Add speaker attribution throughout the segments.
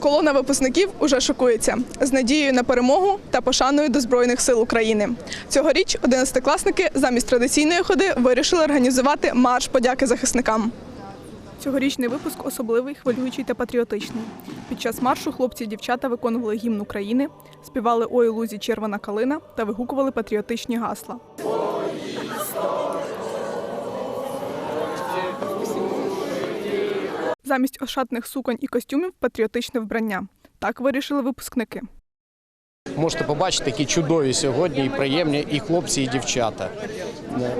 Speaker 1: Колона випускників уже шокується з надією на перемогу та пошаною до збройних сил України. Цьогоріч одинадцятикласники замість традиційної ходи вирішили організувати марш подяки захисникам. Цьогорічний випуск особливий, хвилюючий та патріотичний. Під час маршу хлопці і дівчата виконували гімн України, співали «Ой лузі червона калина та вигукували патріотичні гасла. Замість ошатних суконь і костюмів патріотичне вбрання. Так вирішили випускники.
Speaker 2: Можете побачити, які чудові сьогодні і приємні і хлопці, і дівчата.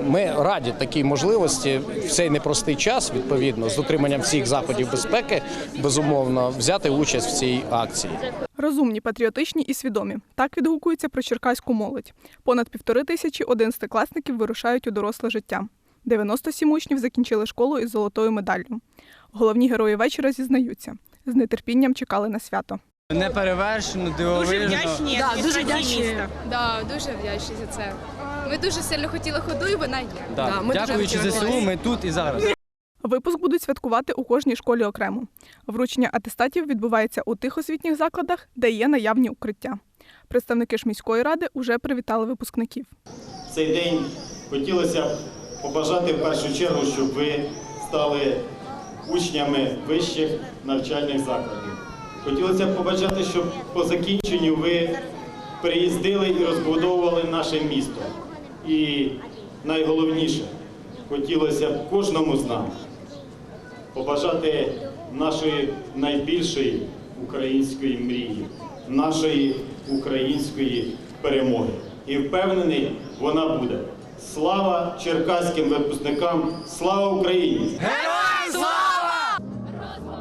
Speaker 2: Ми раді такій можливості в цей непростий час, відповідно, з дотриманням всіх заходів безпеки, безумовно, взяти участь в цій акції.
Speaker 1: Розумні, патріотичні і свідомі. Так відгукується про черкаську молодь. Понад півтори тисячі одинадцятикласників вирушають у доросле життя. 97 учнів закінчили школу із золотою медаллю. Головні герої вечора зізнаються. З нетерпінням чекали на свято.
Speaker 3: Неперевершено, дивовижно.
Speaker 4: Да, дуже вдячні.
Speaker 5: Да, дуже вдячні за це. Ми дуже сильно хотіли ходу, і вона є.
Speaker 3: Да.
Speaker 4: Да, ми
Speaker 3: Дякуючи
Speaker 4: хотіли.
Speaker 3: ЗСУ, ми тут і зараз.
Speaker 1: Випуск будуть святкувати у кожній школі окремо. Вручення атестатів відбувається у тих освітніх закладах, де є наявні укриття. Представники ж міської ради уже привітали випускників.
Speaker 6: Цей день хотілося б побажати в першу чергу, щоб ви стали учнями вищих навчальних закладів. Хотілося б побажати, щоб по закінченню ви приїздили і розбудовували наше місто. І найголовніше, хотілося б кожному з нас побажати нашої найбільшої української мрії, нашої української перемоги. І впевнений, вона буде. Слава черкаським випускникам! Слава Україні!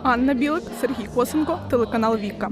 Speaker 1: Анна Білик, Сергій Косенко, телеканал Віка.